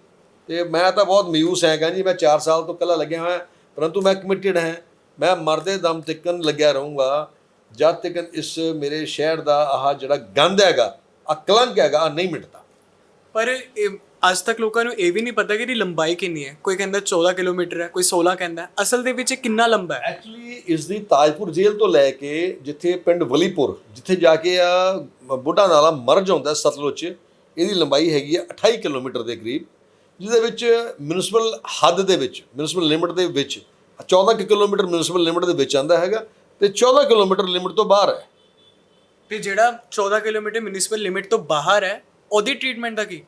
ਤੇ ਮੈਂ ਤਾਂ ਬਹੁਤ ਮਯੂਸ ਹੈਗਾ ਜੀ, ਮੈਂ 4 ਸਾਲ ਤੋਂ ਇਕੱਲਾ ਲੱਗਿਆ ਹੋਇਆ, ਪਰੰਤੂ ਮੈਂ ਕਮਿਟਿਡ ਹਾਂ। ਮੈਂ ਮਰਦੇ ਦਮ ਤਿੱਕਣ ਲੱਗਿਆ ਰਹੂੰਗਾ, ਜਦ ਤੱਕ ਇਸ ਮੇਰੇ ਸ਼ਹਿਰ ਦਾ ਆਹ ਜਿਹੜਾ ਗੰਦ ਹੈਗਾ ਆ ਕਲੰਕ ਹੈਗਾ, ਆਹ ਨਹੀਂ ਮਿਟਦਾ। ਪਰ ਇਹ ਅੱਜ ਤੱਕ ਲੋਕਾਂ ਨੂੰ ਇਹ ਵੀ ਨਹੀਂ ਪਤਾ ਕਿ ਇਹਦੀ ਲੰਬਾਈ ਕਿੰਨੀ ਹੈ। ਕੋਈ ਕਹਿੰਦਾ 14 ਕਿਲੋਮੀਟਰ ਹੈ ਕੋਈ 16 ਕਹਿੰਦਾ ਹੈ। ਅਸਲ ਦੇ ਵਿੱਚ ਇਹ ਕਿੰਨਾ ਲੰਬਾ ਹੈ? ਐਕਚੁਅਲੀ ਇਸ ਦੀ ਤਾਜਪੁਰ ਜੇਲ੍ਹ ਤੋਂ ਲੈ ਕੇ ਜਿੱਥੇ ਪਿੰਡ ਵਲੀਪੁਰ ਜਿੱਥੇ ਜਾ ਕੇ ਆ ਬੁੱਢਾ ਨਾਲਾ ਮਰਜ ਹੁੰਦਾ ਹੈ ਸਤਲੁਜ 'ਚ ਇਹਦੀ ਲੰਬਾਈ ਹੈਗੀ ਆ 28 ਕਿਲੋਮੀਟਰ ਦੇ ਕਰੀਬ ਜਿਹਦੇ ਵਿੱਚ ਮਿਊਨਿਸਪਲ ਹੱਦ ਦੇ ਵਿੱਚ ਮਿਊਨਿਸਪਲ ਲਿਮਿਟ ਦੇ ਵਿੱਚ 14 ਕੁ ਕਿਲੋਮੀਟਰ ਮਿਊਨਿਸਪਲ ਲਿਮਿਟ ਦੇ ਵਿੱਚ ਆਂਦਾ ਹੈਗਾ ਤੇ 14 ਕਿਲੋਮੀਟਰ ਲਿਮਿਟ ਤੋਂ ਬਾਹਰ ਹੈ। ਤੇ ਜਿਹੜਾ 14 ਕਿਲੋਮੀਟਰ ਮਿਊਨਿਸਪਲ ਲਿਮਿਟ ਤੋਂ ਬਾਹਰ ਹੈ ਉਹਦੀ ਟ੍ਰੀਟਮੈਂਟ ਦਾ ਕੀ?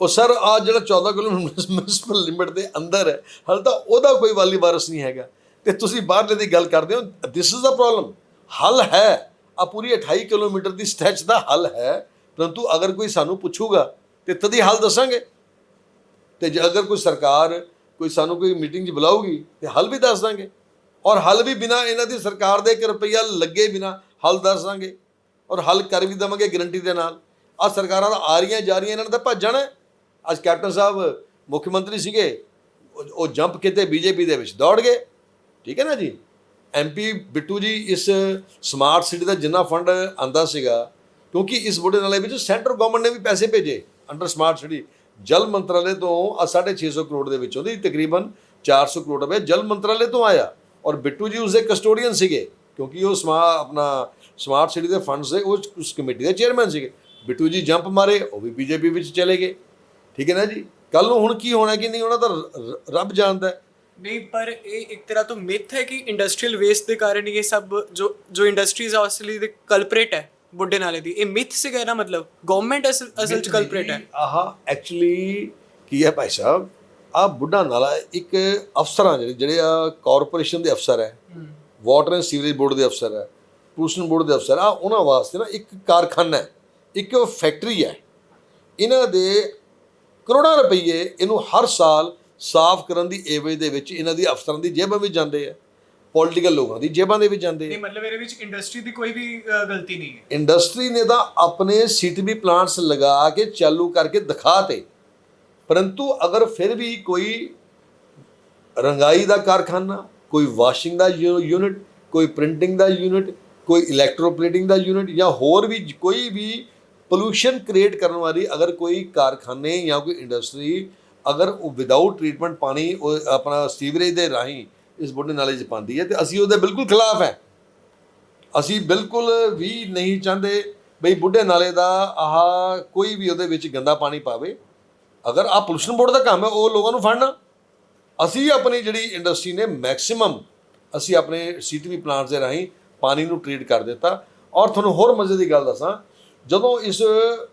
ਉਹ ਸਰ ਆ ਜਿਹੜਾ 14 ਕਿਲੋਮੀਟਰ ਮਿਊਨਿਸਪਲ ਲਿਮਿਟ ਦੇ ਅੰਦਰ ਹੈ, ਹਾਲੇ ਤਾਂ ਉਹਦਾ ਕੋਈ ਵਾਲੀ ਵਾਰਸ ਨਹੀਂ ਹੈਗਾ। ਤੇ ਤੁਸੀਂ ਬਾਹਰਲੇ ਦੀ ਗੱਲ ਕਰਦੇ ਹੋ ਦਿਸ ਇਜ਼ ਦਾ ਪ੍ਰੋਬਲਮ ਹੱਲ ਹੈ। ਆ ਪੂਰੀ 28 ਕਿਲੋਮੀਟਰ ਦੀ ਸਟ੍ਰੈਚ ਦਾ ਹੱਲ ਹੈ। ਪਰੰਤੂ ਅਗਰ ਕੋਈ ਸਾਨੂੰ ਪੁੱਛੂਗਾ, ਤੇ ਤਦੀ ਹੱਲ ਦੱਸਾਂਗੇ। ਤੇ ਜੇ ਅਗਰ ਕੋਈ ਸਰਕਾਰ, ਕੋਈ ਸਾਨੂੰ ਕੋਈ ਮੀਟਿੰਗ 'ਚ ਬੁਲਾਊਗੀ, ਤੇ ਹੱਲ ਵੀ ਦੱਸ ਦਾਂਗੇ। ਔਰ ਹੱਲ ਵੀ ਬਿਨਾ ਇਹਨਾਂ ਦੀ ਸਰਕਾਰ ਦੇ 1 ਰੁਪਈਆ ਲੱਗੇ ਬਿਨਾ ਹੱਲ ਦੱਸ ਦਾਂਗੇ। ਔਰ ਹੱਲ ਕਰ ਵੀ ਦੇਵਾਂਗੇ ਗਰੰਟੀ ਦੇ ਨਾਲ। ਆ ਸਰਕਾਰਾਂ ਤਾਂ ਆ ਰਹੀਆਂ, ਜਾ ਰਹੀਆਂ, ਇਹਨਾਂ ਨੇ ਤਾਂ ਭੱਜਣਾ ਹੈ। ਅੱਜ ਕੈਪਟਨ ਸਾਹਿਬ ਮੁੱਖ ਮੰਤਰੀ ਸੀਗੇ, ਉਹ- ਉਹ ਜੰਪ ਕਿਤੇ ਬੀਜੇਪੀ ਦੇ ਵਿੱਚ, ਦੌੜ ਗਏ। ਠੀਕ ਹੈ ਨਾ ਜੀ? ਐਮਪੀ ਬਿੱਟੂ ਜੀ ਇਸ ਸਮਾਰਟ ਸਿਟੀ ਦਾ ਜਿੰਨਾ ਫੰਡ ਆਂਦਾ ਸੀਗਾ, ਕਿਉਂਕਿ ਇਸ ਬੁੱਢੇ ਨਾਲੇ ਵਿੱਚ ਸੈਂਟਰ ਗਵਰਨਮੈਂਟ ਨੇ ਵੀ ਪੈਸੇ ਭੇਜੇ ਅੰਡਰ ਸਮਾਰਟ ਸਿਟੀ ਜਲ ਮੰਤਰਾਲੇ ਤੋਂ ਆ 650 ਕਰੋੜ ਦੇ ਵਿੱਚੋਂ ਦੀ ਤਕਰੀਬਨ 400 ਕਰੋੜ ਰੁਪਏ ਜਲ ਮੰਤਰਾਲੇ ਤੋਂ ਆਇਆ। ਔਰ ਬਿੱਟੂ ਜੀ ਉਸਦੇ ਕਸਟੋਡੀਅਨ ਸੀਗੇ, ਕਿਉਂਕਿ ਉਹ ਸਮਾ ਆਪਣਾ ਸਮਾਰਟ ਸਿਟੀ ਦੇ ਫੰਡਸ ਦੇ, ਉਹ ਉਸ ਕਮੇਟੀ ਦੇ ਚੇਅਰਮੈਨ ਸੀਗੇ। ਬਿੱਟੂ ਜੀ ਜੰਪ ਮਾਰੇ, ਉਹ ਵੀ ਬੀਜੇਪੀ ਵਿੱਚ ਚਲੇ ਗਏ। ਠੀਕ ਹੈ ਨਾ ਜੀ? ਕੱਲ ਨੂੰ ਹੁਣ ਕੀ ਹੋਣਾ ਕਿ ਨਹੀਂ ਰ- ਰ- ਰੱਬ ਜਾਣਦਾ। ਨਹੀਂ ਪਰ ਇਹ ਇੱਕ ਤਰ੍ਹਾਂ ਤੋਂ ਮਿਥ ਹੈ ਕਿ ਇੰਡਸਟਰੀਅਲ ਵੇਸਟ ਦੇ ਕਾਰਨ ਇਹ ਸਭ ਜੋ ਜੋ ਇੰਡਸਟਰੀਜ਼ ਆ ਅਸਲੀ ਦੇ ਕਲਪਰੇਟ ਹੈ ਬੁੱਢੇ ਨਾਲੇ ਦੀ। ਇਹ ਮਿਥ ਸੀਗਾ ਨਾ ਮਤਲਬ। ਗਵਰਨਮੈਂਟ ਅਸਲ ਚ ਕਲਪਰੇਟ ਹੈ। ਆਹ ਐਕਚੁਅਲੀ ਕੀ ਹੈ ਭਾਈ ਸਾਹਿਬ? ਆ ਬੁੱਢਾ ਨਾਲਾ ਇੱਕ ਅਫਸਰਾਂ ਜਿਹੜੇ ਜਿਹੜੇ ਆ ਕਾਰਪੋਰੇਸ਼ਨ ਦੇ ਅਫਸਰ ਹੈ। ਵਾਟਰ ਐਂਡ ਸੀਵਰੇਜ ਬੋਰਡ ਦੇ ਅਫਸਰ ਹੈ। ਪੋਲੂਸ਼ਨ ਬੋਰਡ ਦੇ ਅਫਸਰ ਆ ਉਹਨਾਂ ਵਾਸਤੇ ਨਾ ਇੱਕ ਕਾਰਖਾਨਾ ਹੈ। ਇੱਕ ਫੈਕਟਰੀ ਹੈ। ਇਹਨਾਂ ਦੇ ਕਰੋੜਾਂ ਰੁਪਏ ਇਹਨੂੰ ਹਰ ਸਾਲ ਸਾਫ਼ ਕਰਨ ਦੀ ਏਵਜ ਦੇ ਵਿੱਚ ਇਹਨਾਂ ਦੀ ਅਫਸਰਾਂ ਦੀ ਜੇਬਾਂ ਵਿੱਚ ਜਾਂਦੇ ਆ ਪੋਲੀਟੀਕਲ ਲੋਕਾਂ ਦੀ ਜੇਬਾਂ ਦੇ ਵਿੱਚ ਜਾਂਦੇ ਆ। ਨਹੀਂ ਮਤਲਬ ਇਹਦੇ ਵਿੱਚ ਇੰਡਸਟਰੀ ਦੀ ਕੋਈ ਵੀ ਅ, ਗਲਤੀ ਨਹੀਂ ਹੈ। ਇੰਡਸਟਰੀ ਨੇ ਤਾਂ ਆਪਣੇ ਸੀਟੀਬੀ ਪਲਾਂਟਸ ਲਗਾ ਕੇ ਚਾਲੂ ਕਰਕੇ ਦਿਖਾਤੇ। ਪਰੰਤੂ ਅਗਰ ਫਿਰ ਵੀ ਕੋਈ ਰੰਗਾਈ ਦਾ ਕਾਰਖਾਨਾ ਕੋਈ ਵਾਸ਼ਿੰਗ ਦਾ ਯੂ- ਯੂਨਿਟ ਕੋਈ ਪ੍ਰਿੰਟਿੰਗ ਦਾ ਯੂਨਿਟ ਕੋਈ ਇਲੈਕਟ੍ਰੋਪਲੇਟਿੰਗ ਦਾ ਯੂਨਿਟ ਜਾਂ ਹੋਰ ਵੀ ਜ- ਕੋਈ ਵੀ ਪੋਲੂਸ਼ਨ ਕ੍ਰੀਏਟ ਕਰਨ ਵਾਲੀ ਅਗਰ ਕੋਈ ਕਾਰਖਾਨੇ ਜਾਂ ਕੋਈ ਇੰਡਸਟਰੀ ਅਗਰ ਉਹ ਵਿਦਆਊਟ ਟ੍ਰੀਟਮੈਂਟ ਪਾਣੀ, ਉਹ ਆਪਣਾ ਸੀਵਰੇਜ ਦੇ ਰਾਹੀਂ ਇਸ ਬੁੱਢੇ ਨਾਲੇ 'ਚ ਪਾਉਂਦੀ ਹੈ ਤੇ ਅਸੀਂ ਉਹਦੇ ਬਿਲਕੁਲ ਖਿਲਾਫ ਹੈ। ਅਸੀਂ ਬਿਲਕੁਲ ਵੀ ਨਹੀਂ ਚਾਹੁੰਦੇ ਬਈ ਬੁੱਢੇ ਨਾਲੇ ਦਾ ਆਹ ਕੋਈ ਵੀ ਉਹਦੇ ਵਿੱਚ ਗੰਦਾ ਪਾਣੀ ਪਾਵੇ। ਅਗਰ ਆ ਪੋਲੂਸ਼ਨ ਬੋਰਡ ਦਾ ਕੰਮ ਹੈ, ਉਹ ਲੋਕਾਂ ਨੂੰ ਫੜਨਾ। ਅਸੀਂ ਆਪਣੀ ਜਿਹੜੀ ਇੰਡਸਟਰੀ ਨੇ ਮੈਕਸਿਮਮ ਅਸੀਂ ਆਪਣੇ ਸੀਟੀਵੀ ਪਲਾਂਟਸ ਦੇ ਰਾਹੀਂ ਪਾਣੀ ਨੂੰ ਟ੍ਰੀਟ ਕਰ ਦਿੱਤਾ। ਔਰ ਤੁਹਾਨੂੰ ਹੋਰ ਮਜ਼ੇ ਦੀ ਗੱਲ ਦੱਸਾਂ ਜਦੋਂ ਇਸ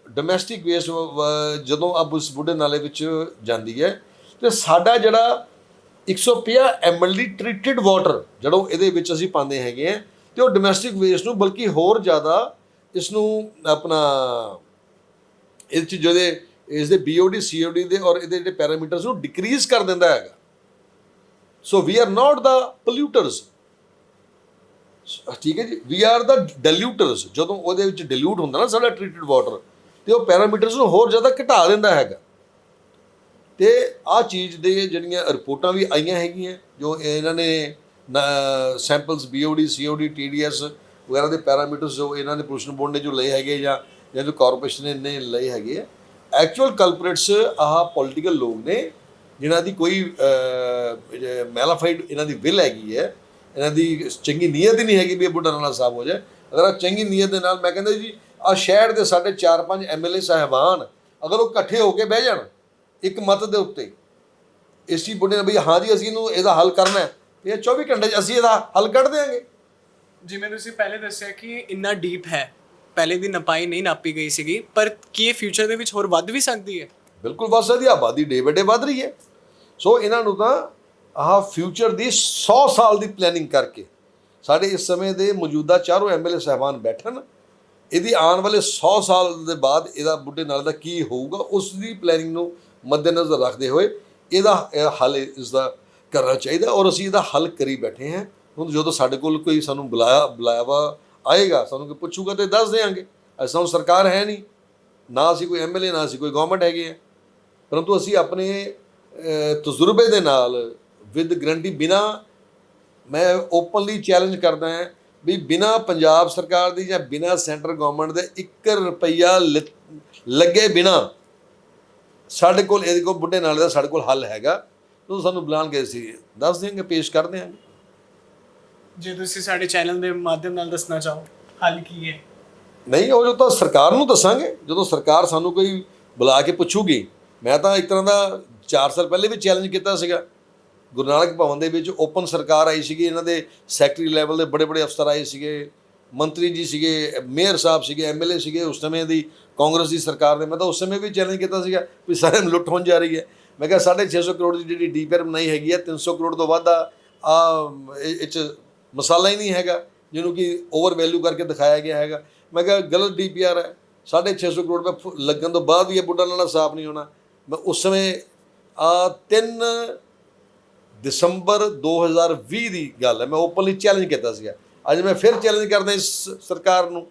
ਡੋਮੈਸਟਿਕ ਵੇਸਟ ਜਦੋਂ ਅਬ ਉਸ ਬੁੱਢੇ ਨਾਲੇ ਵਿੱਚ ਜਾਂਦੀ ਹੈ, ਤੇ ਸਾਡਾ ਜਿਹੜਾ 150 ml ਦੀ ਟ੍ਰੀਟਡ ਵਾਟਰ ਜਦੋਂ ਇਹਦੇ ਵਿੱਚ ਅਸੀਂ ਪਾਉਂਦੇ ਹੈਗੇ ਆ ਤੇ ਉਹ ਡੋਮੈਸਟਿਕ ਵੇਸਟ ਨੂੰ ਬਲਕਿ ਹੋਰ ਜ਼ਿਆਦਾ ਇਸ ਨੂੰ ਆਪਣਾ ਇਹ ਚ ਜਿਹਦੇ ਇਸ ਦੇ BOD COD ਦੇ ਔਰ ਇਹਦੇ ਜਿਹੜੇ ਪੈਰਾਮੀਟਰਸ ਨੂੰ ਡਿਕਰੀਜ਼ ਕਰ ਦਿੰਦਾ ਹੈਗਾ। ਸੋ ਵੀ ਆਰ ਨਾਟ ਦਾ ਪੋਲਿਊਟਰਸ ਠੀਕ ਹੈ ਜੀ ਵੀ ਆਰ ਦਾ ਡਿਲੂਟਰਸ ਜਦੋਂ ਉਹਦੇ ਵਿੱਚ ਡਿਲੂਟ ਹੁੰਦਾ ਨਾ ਸਾਡਾ ਟ੍ਰੀਟਡ ਵਾਟਰ ਤੇ ਉਹ ਪੈਰਾਮੀਟਰਸ ਨੂੰ ਹੋਰ ਜ਼ਿਆਦਾ ਘਟਾ ਦਿੰਦਾ ਹੈਗਾ। ਤੇ ਆ ਚੀਜ਼ ਦੇ ਜਿਹੜੀਆਂ ਰਿਪੋਰਟਾਂ ਵੀ ਆਈਆਂ ਹੈਗੀਆਂ, ਜੋ ਇਹਨਾਂ ਨੇ ਸੈਂਪਲਸ BOD COD TDS ਵਗੈਰਾ ਦੇ ਪੈਰਾਮੀਟਰਸ ਜੋ ਇਹਨਾਂ ਨੇ ਪੋਲੂਸ਼ਨ ਬੋਰਡ ਨੇ ਜੋ ਲਏ ਹੈਗੇ ਜਾਂ ਜਾਂ ਜੋ ਕਾਰਪੋਰੇਸ਼ਨ ਨੇ ਲਏ ਹੈਗੇ ਐਕਚੁਅਲ ਕਲਪਰੇਟਸ ਆਹ ਪੋਲੀਟੀਕਲ ਲੋਕ ਨੇ, ਜਿਨ੍ਹਾਂ ਦੀ ਕੋਈ ਮੈਲਾਫਾਈਡ ਇਹਨਾਂ ਦੀ ਵਿਲ ਹੈਗੀ ਹੈ। ਇਹਨਾਂ ਦੀ ਚੰਗੀ ਨੀਅਤ ਹੀ ਨਹੀਂ ਹੈਗੀ ਵੀ ਇਹ ਬੁੱਢਾ ਨਾਲਾ ਸਾਫ਼ ਹੋ ਜਾਏ। ਅਗਰ ਆ ਚੰਗੀ ਨੀਅਤ ਦੇ ਨਾਲ ਮੈਂ ਕਹਿੰਦਾ ਜੀ ਆ ਸ਼ਹਿਰ ਦੇ ਸਾਡੇ 4-5 ਐਮਐਲਏ ਸਾਹਿਬਾਨ ਅਗਰ ਉਹ ਇਕੱਠੇ ਹੋ ਕੇ ਬਹਿ ਜਾਣ ਇੱਕ ਮਤ ਦੇ ਉੱਤੇ ਇਸ ਚੀਜ਼ ਬੁੱਢੇ ਨੇ ਵੀ ਹਾਂ ਜੀ ਅਸੀਂ ਇਹਨੂੰ ਇਹਦਾ ਹੱਲ ਕਰਨਾ ਹੈ। ਇਹ 24 ਘੰਟੇ 'ਚ ਅਸੀਂ ਇਹਦਾ ਹੱਲ ਕੱਢ ਦੇਵਾਂਗੇ ਜਿਵੇਂ ਤੁਸੀਂ ਪਹਿਲੇ ਦੱਸਿਆ ਕਿ ਇੰਨਾ ਡੀਪ ਹੈ ਪਹਿਲੇ ਦੀ ਨਪਾਈ ਨਹੀਂ ਨਾਪੀ ਗਈ ਸੀਗੀ ਪਰ ਕੀ ਇਹ ਫਿਊਚਰ ਦੇ ਵਿੱਚ ਹੋਰ ਵੱਧ ਵੀ ਸਕਦੀ ਹੈ? ਬਿਲਕੁਲ ਵੱਧ ਸਕਦੀ ਆਬਾਦੀ ਡੇ ਵੱਡੇ ਵੱਧ ਰਹੀ ਹੈ। ਸੋ ਇਹਨਾਂ ਨੂੰ ਤਾਂ ਆਹ ਫਿਊਚਰ ਦੀ 100 ਸਾਲ ਦੀ ਪਲੈਨਿੰਗ ਕਰਕੇ ਸਾਡੇ ਇਸ ਸਮੇਂ ਦੇ ਮੌਜੂਦਾ ਚਾਰੋਂ ਐਮਐਲਏ ਸਹਿਬਾਨ ਬੈਠਣ ਇਹਦੀ ਆਉਣ ਵਾਲੇ 100 ਸਾਲ ਦੇ ਬਾਅਦ ਇਹਦਾ ਬੁੱਢੇ ਨਾਲ ਦਾ ਕੀ ਹੋਊਗਾ ਉਸ ਦੀ ਪਲੈਨਿੰਗ ਨੂੰ ਮੱਦੇਨਜ਼ਰ ਰੱਖਦੇ ਹੋਏ ਇਹਦਾ ਹੱਲ ਇਸ ਦਾ ਕਰਨਾ ਚਾਹੀਦਾ ਔਰ ਅਸੀਂ ਇਹਦਾ ਹੱਲ ਕਰੀ ਬੈਠੇ ਹਾਂ। ਹੁਣ ਜਦੋਂ ਸਾਡੇ ਕੋਲ ਕੋਈ ਸਾਨੂੰ ਬੁਲਾਇਆ ਬੁਲਾਵਾ ਆਏਗਾ ਸਾਨੂੰ ਕੋਈ ਪੁੱਛੂਗਾ ਤੇ ਦੱਸ ਦੇਵਾਂਗੇ ਐਸਾ ਹੁਣ ਸਰਕਾਰ ਹੈ ਨਹੀਂ। ਨਾ ਅਸੀਂ ਕੋਈ ਐਮਐਲਏ ਨਾ ਅਸੀਂ ਕੋਈ ਗਵਰਨਮੈਂਟ ਹੈਗੇ ਆ ਪਰੰਤੂ ਅਸੀਂ ਆਪਣੇ ਅਹ, ਤਜਰਬੇ ਦੇ ਨਾਲ ਵਿਦ ਗਰੰਟੀ ਬਿਨਾ ਮੈਂ ਓਪਨਲੀ ਚੈਲੰਜ ਕਰਦਾ ਹਾਂ ਵੀ ਬਿਨਾ ਪੰਜਾਬ ਸਰਕਾਰ ਦੀ ਜਾਂ ਬਿਨਾ ਸੈਂਟਰ ਗਵਰਨਮੈਂਟ ਦੇ 1 ਰੁਪਈਆ ਲੱਗੇ ਬਿਨਾ ਸਾਡੇ ਕੋਲ ਇਹਦੇ ਕੋਲ ਬੁੱਢੇ ਨਾਲੇ ਦਾ ਸਾਡੇ ਕੋਲ ਹੱਲ ਹੈਗਾ। ਤੁਸੀਂ ਸਾਨੂੰ ਬੁਲਾਣਗੇ ਅਸੀਂ ਦੱਸ ਦਿਆਂਗੇ ਪੇਸ਼ ਕਰ ਦਿਆਂਗੇ। ਜੇ ਤੁਸੀਂ ਸਾਡੇ ਚੈਨਲ ਦੇ ਮਾਧਿਅਮ ਨਾਲ ਦੱਸਣਾ ਚਾਹੋ ਹੱਲ ਕੀ ਹੈ? ਨਹੀਂ ਉਹ ਜੋ ਤਾਂ ਸਰਕਾਰ ਨੂੰ ਦੱਸਾਂਗੇ ਜਦੋਂ ਸਰਕਾਰ ਸਾਨੂੰ ਕੋਈ ਬੁਲਾ ਕੇ ਪੁੱਛੂਗੀ ਮੈਂ ਤਾਂ ਇੱਕ ਤਰ੍ਹਾਂ ਦਾ 4 ਸਾਲ ਪਹਿਲੇ ਵੀ ਚੈਲੰਜ ਕੀਤਾ ਸੀਗਾ। ਗੁਰੂ ਨਾਨਕ ਭਵਨ ਦੇ ਵਿੱਚ ਓਪਨ ਸਰਕਾਰ ਆਈ ਸੀਗੀ, ਇਹਨਾਂ ਦੇ ਸੈਕਟਰੀ ਲੈਵਲ ਦੇ ਬੜੇ ਬੜੇ ਅਫਸਰ ਆਏ ਸੀਗੇ, ਮੰਤਰੀ ਜੀ ਸੀਗੇ ਮੇਅਰ ਸਾਹਿਬ ਸੀਗੇ ਐਮਐਲਏ ਸੀਗੇ, ਉਸ ਸਮੇਂ ਦੀ ਕਾਂਗਰਸ ਦੀ ਸਰਕਾਰ ਨੇ, ਮੈਂ ਤਾਂ ਉਸ ਸਮੇਂ ਵੀ ਚੈਲੰਜ ਕੀਤਾ ਸੀਗਾ ਵੀ ਸਾਰੇ ਨੂੰ ਲੁੱਟ ਹੋਣ ਜਾ ਰਹੀ ਹੈ। ਮੈਂ ਕਿਹਾ 650 ਕਰੋੜ ਦੀ ਜਿਹੜੀ ਡੀਪੀਆਰ ਬਣਾਈ ਹੈਗੀ ਹੈ 300 ਕਰੋੜ ਤੋਂ ਵੱਧ ਆ ਇਹ 'ਚ ਮਸਾਲਾ ਹੀ ਨਹੀਂ ਹੈਗਾ, ਜਿਹਨੂੰ ਕਿ ਓਵਰ ਵੈਲਿਊ ਕਰਕੇ ਦਿਖਾਇਆ ਗਿਆ ਹੈਗਾ। ਮੈਂ ਕਿਹਾ ਗਲਤ ਡੀਪੀਆਰ ਹੈ 650 ਕਰੋੜ ਰੁਪਏ ਫੁ- ਲੱਗਣ ਤੋਂ ਬਾਅਦ ਵੀ ਇਹ ਬੁੱਢਾ ਨਾਲਾ ਸਾਫ਼ ਨਹੀਂ ਹੋਣਾ। ਮੈਂ ਉਸ ਸਮੇਂ, ਆ, ਤਿੰਨ ਦਸੰਬਰ 2020 ਦੀ ਗੱਲ ਹੈ। ਮੈਂ ਓਪਨਲੀ ਚੈਲੰਜ ਕੀਤਾ ਸੀਗਾ। ਅੱਜ ਮੈਂ ਫਿਰ ਚੈਲੰਜ ਕਰਦਾ ਇਸ ਸਰਕਾਰ ਨੂੰ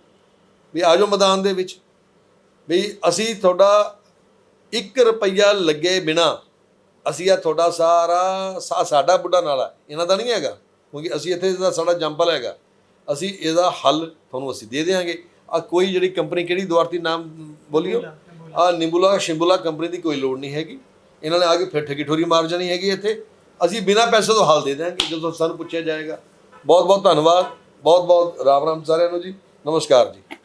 ਵੀ ਆ ਜਾਓ ਮੈਦਾਨ ਦੇ ਵਿੱਚ। ਵੀ ਅਸੀਂ ਤੁਹਾਡਾ 1 ਰੁਪਈਆ ਲੱਗੇ ਬਿਨਾ ਅਸੀਂ ਆ ਤੁਹਾਡਾ ਸਾਰਾ ਸਾਡਾ ਬੁੱਢਾ ਨਾਲਾ ਇਹਨਾਂ ਦਾ ਨਹੀਂ ਹੈਗਾ ਕਿਉਂਕਿ ਅਸੀਂ ਇੱਥੇ ਦਾ ਸਾਡਾ ਜੰਪਲ ਹੈਗਾ। ਅਸੀਂ ਇਹਦਾ ਹੱਲ ਤੁਹਾਨੂੰ ਅਸੀਂ ਦੇ ਦੇਵਾਂਗੇ ਆ ਕੋਈ ਜਿਹੜੀ ਕੰਪਨੀ ਕਿਹੜੀ ਦੁਆਰਤੀ ਨਾਮ ਬੋਲਿਓ ਆ ਨਿੰਬੂਲਾ ਸ਼ਿੰਬੂਲਾ ਕੰਪਨੀ ਦੀ ਕੋਈ ਲੋੜ ਨਹੀਂ ਹੈਗੀ। ਇਹਨਾਂ ਨੇ ਆ ਕੇ ਫਿਰ ਠੱਗੀ ਠੋਰੀ ਮਾਰ ਜਾਣੀ ਹੈਗੀ ਇੱਥੇ। ਅਸੀਂ ਬਿਨਾਂ ਪੈਸੇ ਤੋਂ ਹੱਲ ਦੇ ਦੇਵਾਂਗੇ ਜਦੋਂ ਸਾਨੂੰ ਪੁੱਛਿਆ ਜਾਏਗਾ। ਬਹੁਤ ਬਹੁਤ ਧੰਨਵਾਦ। ਬਹੁਤ ਬਹੁਤ ਰਾਮ ਰਾਮ ਸਾਰਿਆਂ ਨੂੰ ਜੀ। ਨਮਸਕਾਰ ਜੀ।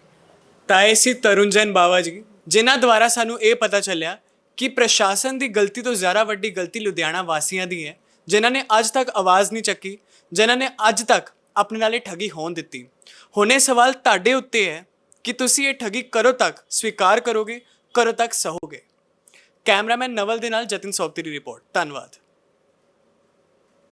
ਤਾਂ ਇਹ ਸੀ ਤਰੁਣ ਜੈਨ ਬਾਵਾ ਜੀ। ਜਿਨ੍ਹਾਂ ਦੁਆਰਾ ਸਾਨੂੰ ਇਹ ਪਤਾ ਚੱਲਿਆ ਕਿ ਪ੍ਰਸ਼ਾਸਨ ਦੀ ਗਲਤੀ ਤੋਂ ਜ਼ਿਆਦਾ ਵੱਡੀ ਗਲਤੀ ਲੁਧਿਆਣਾ ਵਾਸੀਆਂ ਦੀ ਹੈ, ਜਿਨ੍ਹਾਂ ਨੇ ਅੱਜ ਤੱਕ ਆਵਾਜ਼ ਨਹੀਂ ਚੱਕੀ, ਜਿਨ੍ਹਾਂ ਨੇ ਅੱਜ ਤੱਕ ਆਪਣੇ ਨਾਲ ਇਹ ਠੱਗੀ ਹੋਣ ਦਿੱਤੀ। ਹੁਣ ਇਹ ਸਵਾਲ ਤੁਹਾਡੇ ਉੱਤੇ ਹੈ ਕਿ ਤੁਸੀਂ ਇਹ ਠੱਗੀ ਕਰੋ ਤੱਕ ਸਵੀਕਾਰ ਕਰੋਗੇ ਕਰੋ ਤੱਕ ਸਹੋਗੇ? ਕੈਮਰਾਮੈਨ ਨਵਲ ਦੇ ਨਾਲ ਜਤਿਨ ਸੌਪਤੀ ਦੀ ਰਿਪੋਰਟ। ਧੰਨਵਾਦ।